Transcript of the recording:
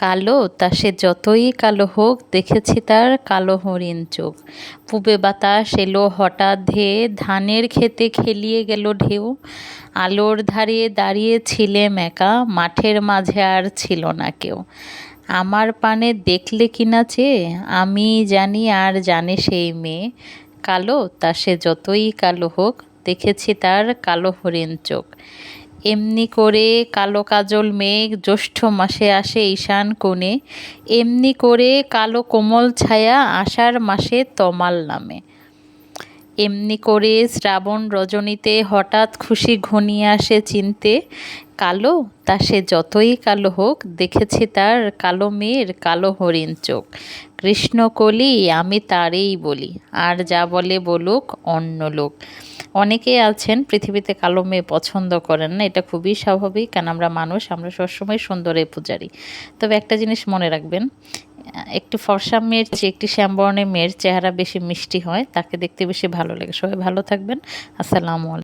কালো, তা সে যতই কালো হোক, দেখেছি তার কালো হরিণ চোখ। পুবে বাতাস এলো, হঠাৎ ধেয়ে ধানের খেতে খেলিয়ে গেল ঢেউ। আলোর ধারে দাঁড়িয়েছিলেম একা মাঠের মাঝে আর ছিল না কেউ। আমার পানে দেখলে কিনা চেয়ে আমি জানি আর জানে সেই মেয়ে। কালো, তা সে যতই কালো হোক, দেখেছি তার কালো হরিণ চোখ। এমনি করে কালো কাজল মেঘ জ্যৈষ্ঠ মাসে আসে ঈশান কোণে, এমনি করে কালো কোমল ছায়া আষাঢ় মাসে তমাল নামে। এমনি করে শ্রাবণ রজনীতে হঠাৎ খুশি ঘনিয়ে আসে চিনতে, কালো তা সে যতই কালো হোক দেখেছি তার কালো মেয়ের কালো হরিণ চোখ। কৃষ্ণকলি, আমি তারেই বলি, আর যা বলে বলুক অন্য লোক। অনেকে আছেন পৃথিবীতে কালো মেয়ে পছন্দ করেন না, এটা খুবই স্বাভাবিক, কারণ আমরা মানুষ, আমরা সবসময় সুন্দরে পূজারি তবে একটা জিনিস মনে রাখবেন, একটি ফর্সা মেয়ের চেয়ে, একটি শ্যামবর্ণের মেয়ের চেহারা বেশি মিষ্টি হয়, তাকে দেখতে বেশি ভালো লাগে। সবাই ভালো থাকবেন, আসসালামু আলাইকুম।